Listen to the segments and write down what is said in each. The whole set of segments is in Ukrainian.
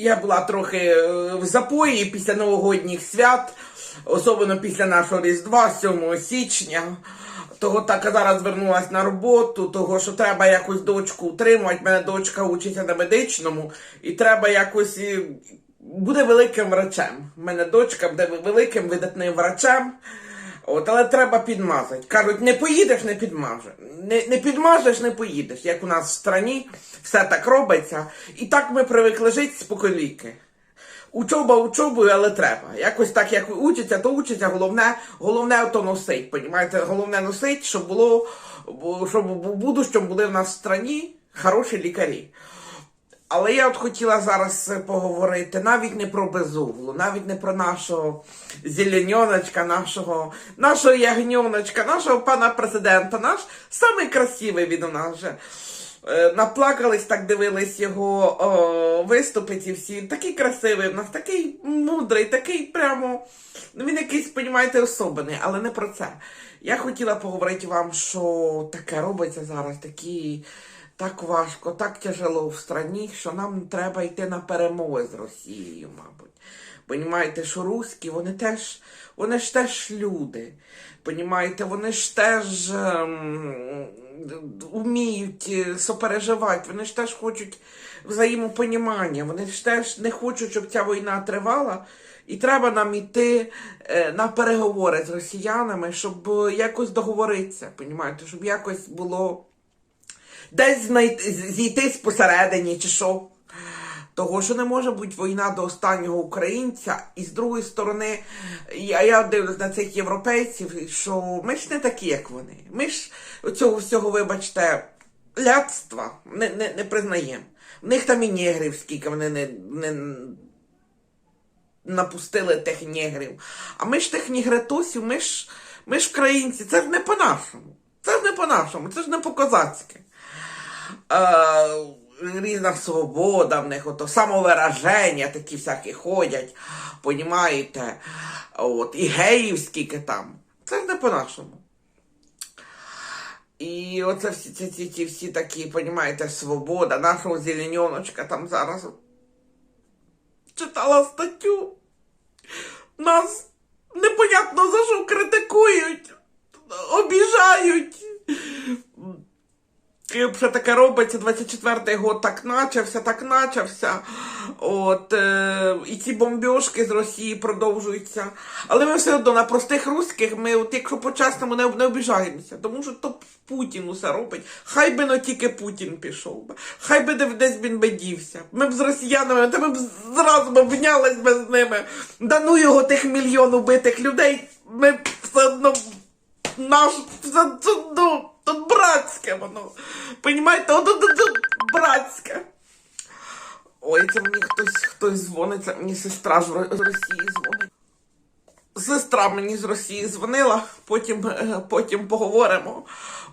Я була трохи е, в запої після новогодніх свят, особливо після нашого Різдва, 7 січня. Того так зараз звернулася на роботу, того що треба якось дочку утримувати. Мене дочка учиться на медичному, і треба якось і буде великим врачем. У мене дочка буде великим видатним врачем. От, але треба підмазати. Кажуть, не поїдеш, не підмаже. Не, не підмажеш, не поїдеш. Як у нас в страні все так робиться. І так ми привикли жити споконвіки. Учоба учобою, але треба. Якось так, як учиться, то учиться, головне, головне то носить. Понімаєте? Головне носить, щоб було, щоб в будущому були в нас в страні хороші лікарі. Але я от хотіла зараз поговорити навіть не про безуглу, навіть не про нашого зеленьоночка, нашого, нашого ягньоночка, нашого пана президента, наш самий красивий він у нас же. Е, Наплакались, так дивились його о, виступи ці всі. Такий красивий в нас, такий мудрий, такий прямо. Він якийсь, понімаєте, особений, але не про це. Я хотіла поговорити вам, що таке робиться зараз, такі. Так важко, так тяжело в страні, що нам треба йти на перемоги з Росією, мабуть. Понімаєте, що руські, вони теж, вони ж теж люди. Понімаєте, вони ж теж ем, вміють е, сопереживати, вони ж теж хочуть взаємопонімання, вони ж теж не хочуть, щоб ця війна тривала. І треба нам йти е, на переговори з росіянами, щоб якось договоритися, понімаєте, щоб якось було десь знайти, зійтись посередині чи що. Того, що не може бути війна до останнього українця, і з другої сторони, я, я дивлюсь на цих європейців, що ми ж не такі, як вони. Ми ж цього всього, вибачте, ляцтва не, не, не признаємо. В них там і негрів, скільки вони не, не напустили тих негрів. А ми ж тих нігретусів, ми ж, ми ж українці, це ж не по-нашому. Це ж не по-нашому, це ж не по-козацьки. Е, різна свобода в них, ото самовираження такі всякі ходять, понімаєте? От, і геїв скільки там. Це не по-нашому. І оце всі ці, ці, ці всі такі, понімаєте, свобода, нашого зеленьоночка там зараз читала статтю. Нас непонятно за що критикують, обіжають. І вже таке робиться, 24-й год так начався, так начався. От, е, і ці бомбьошки з Росії продовжуються. Але ми все одно на простих русських, ми, от, якщо по-чесному, не, не обіжаємося, тому що то Путін усе робить. Хай би но тільки Путін пішов би. Хай би де- десь він би дівся. Ми б з росіянами, та ми б зразу б обнялись би з ними. Да ну його тих мільйон убитих людей, ми все одно наш це, це, то братське воно. Понімаєте, от, от, от, братське. Ой, це мені хтось хтось дзвонить, це мені сестра з Росії дзвонить. Сестра мені з Росії дзвонила, потім, е, потім поговоримо.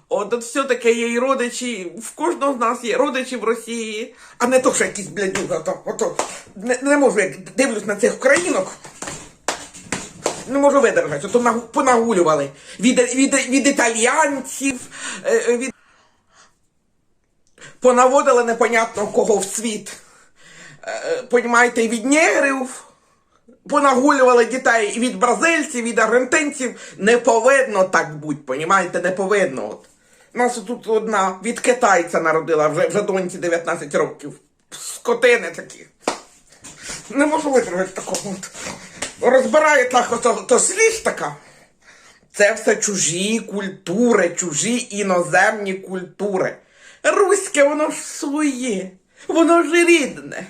От, от все-таки є і родичі, в кожного з нас є родичі в Росії, а не то, що якісь блядюга, ото, не, не можу, як дивлюсь на цих українок, не можу видержати, то нагу- понагулювали від, від, від італіянців, е, від... понаводили непонятно кого в світ. Е, Понімаєте, від негрів, понагулювали дітей від бразильців, від аргентинців. Не повинно так бути, понімаєте, не повинно. От. Нас тут одна від китайця народила вже, вже доньці 19 років. Скотини такі. Не можу витримати такого. Розбирає так, то сліз така. Це все чужі культури, чужі іноземні культури. Руське, воно ж своє, воно ж рідне.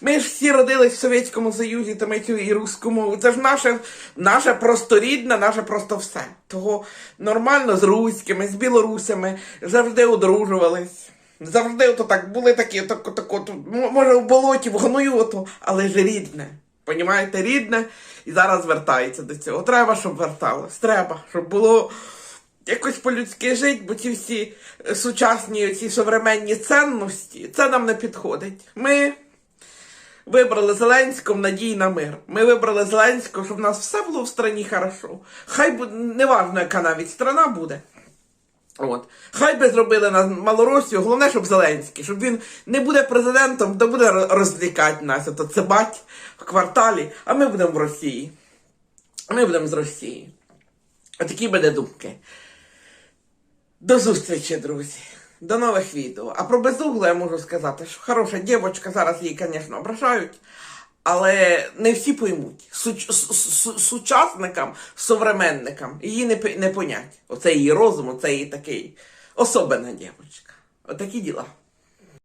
Ми ж всі родились в Совєтському Союзі, то ми цю і руську мову. Це ж наше, наше просто рідне, наше просто все. Того нормально з руськими, з білорусами завжди одружувались. Завжди ото так були такі, так, так, от, може в болоті, в гною, ото, але ж рідне. Понімаєте, рідне, і зараз вертається до цього. Треба, щоб верталось. Треба, щоб було якось по-людськи жити, бо ці всі сучасні, ці современні цінності, це нам не підходить. Ми вибрали Зеленського в надії на мир. Ми вибрали Зеленського, щоб в нас все було в страні хорошо. Хай буде, неважно, яка навіть страна буде. От. Хай би зробили на Малоросію, головне, щоб Зеленський, щоб він не буде президентом, то буде ро- розвлікати нас, ото цибать в кварталі, а ми будемо в Росії. Ми будемо з Росії. Отакі буде думки. До зустрічі, друзі. До нових відео. А про безуглу я можу сказати, що хороша дівчинка, зараз її, звісно, ображають, але не всі поймуть. Суч, су- су- сучасникам, современникам її не, не понять. Оце її розум, оце її такий особена дівчинка. Отакі діла.